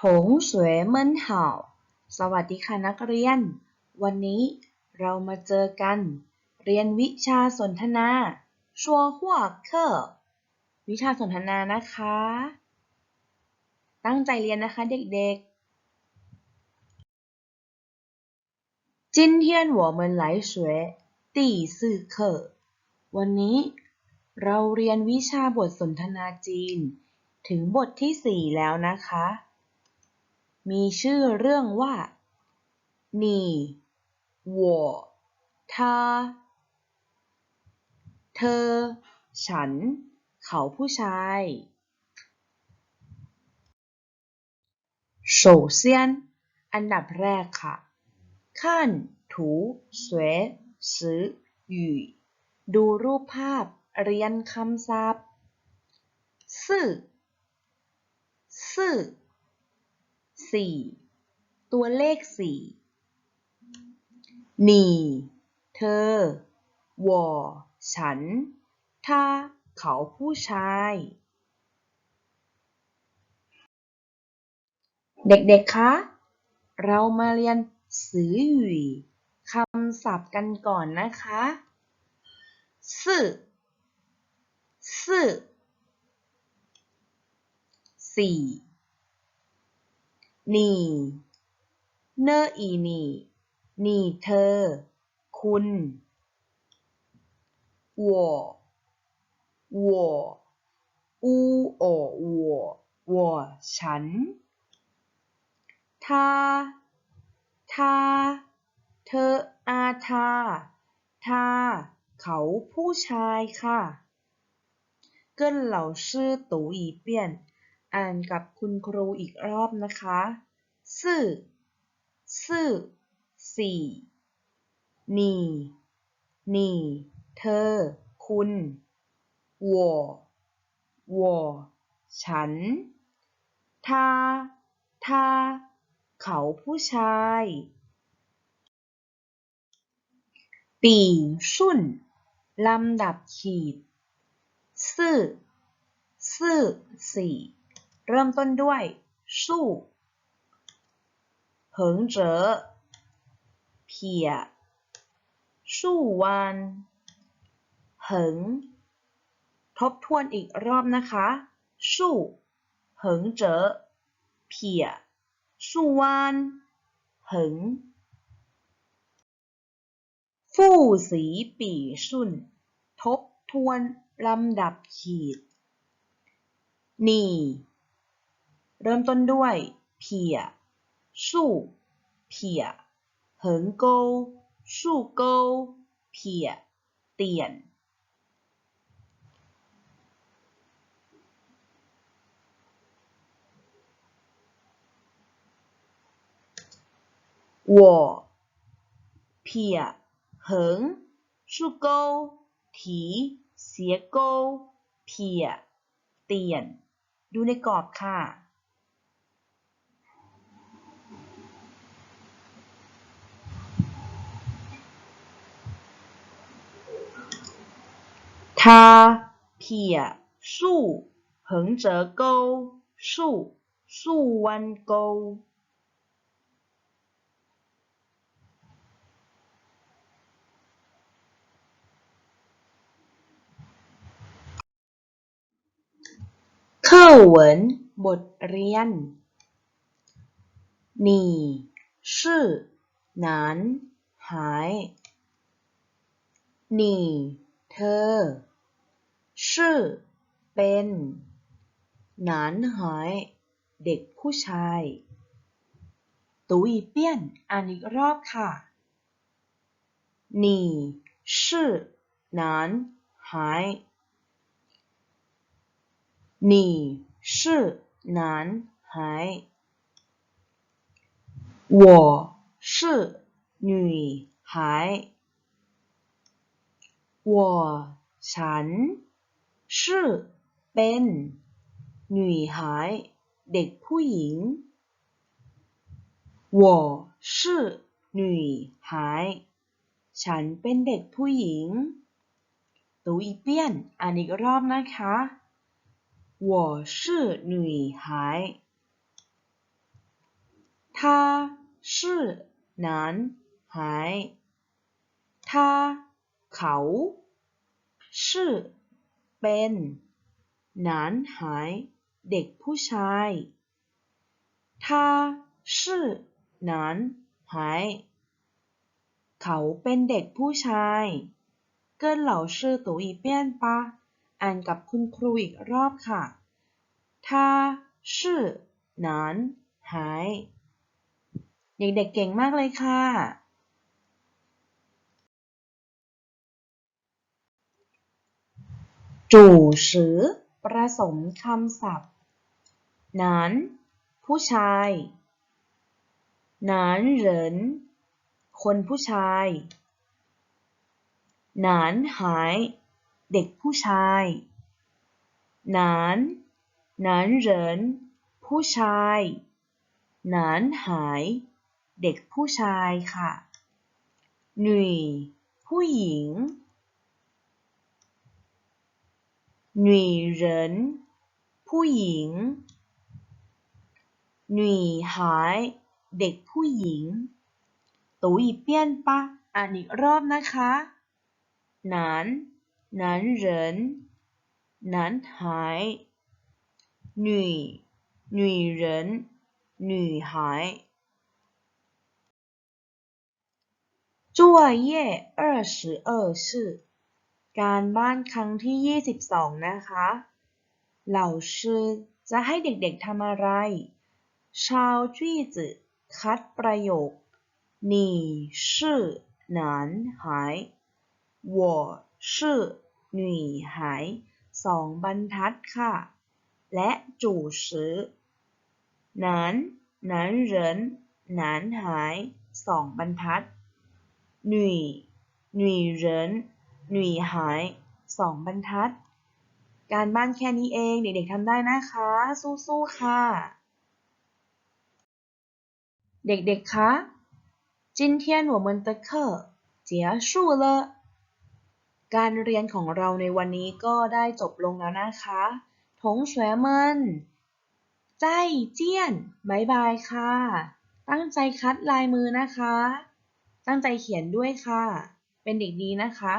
ถงสวยเมินเห่าสวัสดีค่ะนักเรียน วันนี้เรามาเจอกัน เรียนวิชาสนทนาชัวหัวเคอวิชาสนทนานะคะ ตั้งใจเรียนนะคะเด็กๆ今天我们来学第四课วันนี้เราเรียนวิชาบทสนทนาจีน ถึงบทที่สี่แล้วนะคะ มีชื่อเรื่องว่า你我他เธอ ฉัน เขาผู้ชาย首先อันดับแรกค่ะ看图学识语ดูรูปภาพ เรียนคำศัพท์ซื่อซื่อ 4 ตัวเลข 4 หนี่ เธอ วอ ฉัน ถ้า เขาผู้ชาย เด็กๆ คะ เรามาเรียนสื่อหยีคำศัพท์กันก่อนนะคะสื่อสื่อสี่ นี่เนออีนี่ นี่เธอ คุณ我我อูโอ我我ฉัน他他เธออาทาทาเขาผู้ชายค่ะ跟老师读一遍 อ่านกับคุณครูอีกรอบนะคะสื่อสื่อสี่นี่นี่เธอ คุณ我我ฉัน他他เขาผู้ชายปีสุ่นลำดับขีดซื่อซื่อสี่ เริ่มต้นด้วยสู้เหิงเจ๋อเพียสู้วันเหิงทบทวนอีกรอบนะคะสู้เหิงเจ๋อเพียสู้วันเหิงฟู่สีปีสุนทบทวนลำดับขีดนี่ เริ่มต้นด้วยเพียสู้เพียเหิงโกสู้โกเพียเตียน我撇横竖钩提斜钩撇เตียน ดูในกรอบค่ะ 他撇竖横折钩竖竖弯钩课文บทเรียน你是男孩你 เธอ是เป็น男孩เด็กผู้ชาย读一遍อ่านอีกรอบค่ะ你是男孩你是男孩，我是女孩。 我ฉัน是เป็น女孩เด็กผู้หญิง我是女孩ฉันเป็นเด็กผู้หญิงดูอีกเปี้ยนอ่านอีกรอบนะคะ我是女孩 他是男孩他 เขา是เป็น男孩เด็กผู้ชาย他是男孩เขาเป็นเด็กผู้ชายเกินเหล่าชื่อตูอีเปี้ยนปะอ่านกับคุณครูอีกรอบค่ะ他是男孩เด็กๆเก่งมากเลยค่ะ จู่สือประสมคำศัพท์หนานผู้ชายหนานเหรินคนผู้ชายหนานหาย เด็กผู้ชายหนานหนานเหรินผู้ชายหนานหาย เด็กผู้ชายค่ะหนุ่ยผู้หญิง 女人ผู้หญิง女孩เด็กผู้หญิงตูอีเปี้ยนปะอ่านอีกรอบนะคะ男男人男孩女女人女孩作业二十二是 การบ้านครั้งที่ 22 นะคะ เหล่าชื่อจะให้เด็กๆทำอะไร ชาวจี้จืคัดประโยค你是男孩我是女孩สองบรรทัดค่ะ และจู่ชื่อนั้น男人男孩สองบรรทัด女女人หนุ่ยห หนุ่ยหายสองบรรทัด การบ้านแค่นี้เองเด็กๆทำได้นะคะ สู้ๆค่ะ เด็กๆคะจินเทียนหัวมันตะเคอร์เจียชูเลการเรียนของเราในวันนี้ก็ได้จบลงแล้วนะคะทงเฉวเมินใจเจียนบายบายค่ะ ตั้งใจคัดลายมือนะคะ ตั้งใจเขียนด้วยค่ะ เป็นเด็กดีนะคะ